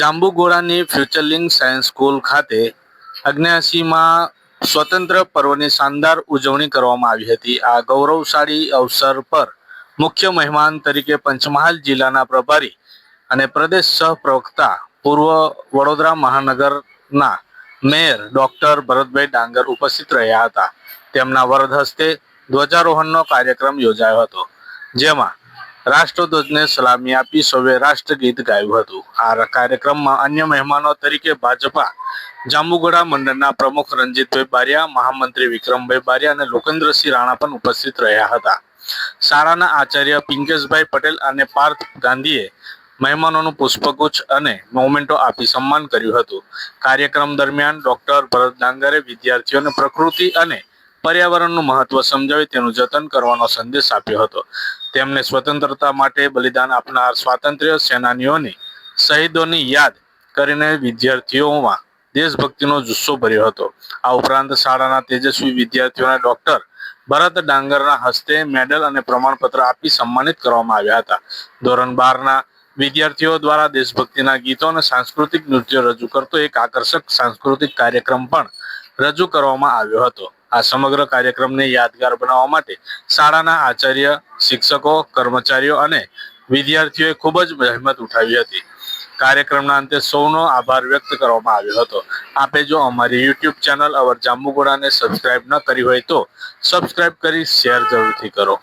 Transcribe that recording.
જાંબુગોળાની ફ્યુચરલિંગ science school ખાતે અગ્યાસીમાં સ્વતંત્ર પર્વની શાનદાર ઉજવણી કરવામાં આવી હતી. આ ગૌરવશાળી અવસર પર મુખ્ય મહેમાન તરીકે પંચમહાલ જિલ્લાના પ્રભારી અને પ્રદેશ સહપ્રવક્તા પૂર્વ વડોદરા મહાનગરના મેયર ડોક્ટર ભરતભાઈ ડાંગર ઉપસ્થિત રહ્યા હતા. તેમના વરદ હસ્તે ધ્વજારોહણનો કાર્યક્રમ યોજાયો હતો, જેમાં રાષ્ટ્રધ્વજને સલામી આપી સૌએ રાષ્ટ્રગીત ગાયું હતું. આ કાર્યક્રમમાં અન્ય મહેમાનો તરીકે ભાજપા, જાંબુગોડા મંડળના પ્રમુખ રંજીતભાઈ બારિયા, મહામંત્રી વિક્રમભાઈ બારિયા અને લોકેન્દ્રસિંહ રાણા પણ ઉપસ્થિત રહ્યા હતા. શાળાના આચાર્ય પિંકેશભાઈ પટેલ અને પાર્થ ગાંધીએ મહેમાનોનું પુષ્પગુચ્છ અને મોમેન્ટો આપી સન્માન કર્યું હતું. કાર્યક્રમ દરમિયાન ડોક્ટર ભરત ડાંગરે વિદ્યાર્થીઓને પ્રકૃતિ અને પર્યાવરણનું મહત્વ સમજાવી તેનું જતન કરવાનો સંદેશ આપ્યો હતો. તેમને સ્વતંત્રતા માટે બલિદાન આપનાર સ્વાતંત્ર્ય સેનાનીઓની શહીદોની યાદ કરીને વિદ્યાર્થીઓમાં દેશભક્તિનો જુસ્સો ભર્યો હતો. આ ઉપરાંત શાળાના તેજસ્વી વિદ્યાર્થીઓને ડોક્ટર ભરત ડાંગરના હસ્તે મેડલ અને પ્રમાણપત્ર આપી સન્માનિત કરવામાં આવ્યા હતા. ધોરણ બારના વિદ્યાર્થીઓ દ્વારા દેશભક્તિના ગીતો અને સાંસ્કૃતિક નૃત્યો રજૂ કરતો એક આકર્ષક સાંસ્કૃતિક કાર્યક્રમ પણ રજૂ કરવામાં આવ્યો હતો. આ સમગ્ર કાર્યક્રમને યાદગાર બનાવવા માટે શાળાના આચાર્ય, શિક્ષકો, કર્મચારીઓ અને વિદ્યાર્થીઓએ ખૂબ જ મહેમત ઉઠાવી હતી. કાર્યક્રમના અંતે સૌનો આભાર વ્યક્ત કરવામાં આવ્યો હતો. આપે જો અમારી યુટ્યુબ ચેનલ અવર જાંબુગોડાને સબસ્ક્રાઇબ ન કરી હોય તો સબસ્ક્રાઇબ કરી શેર જરૂરથી કરો.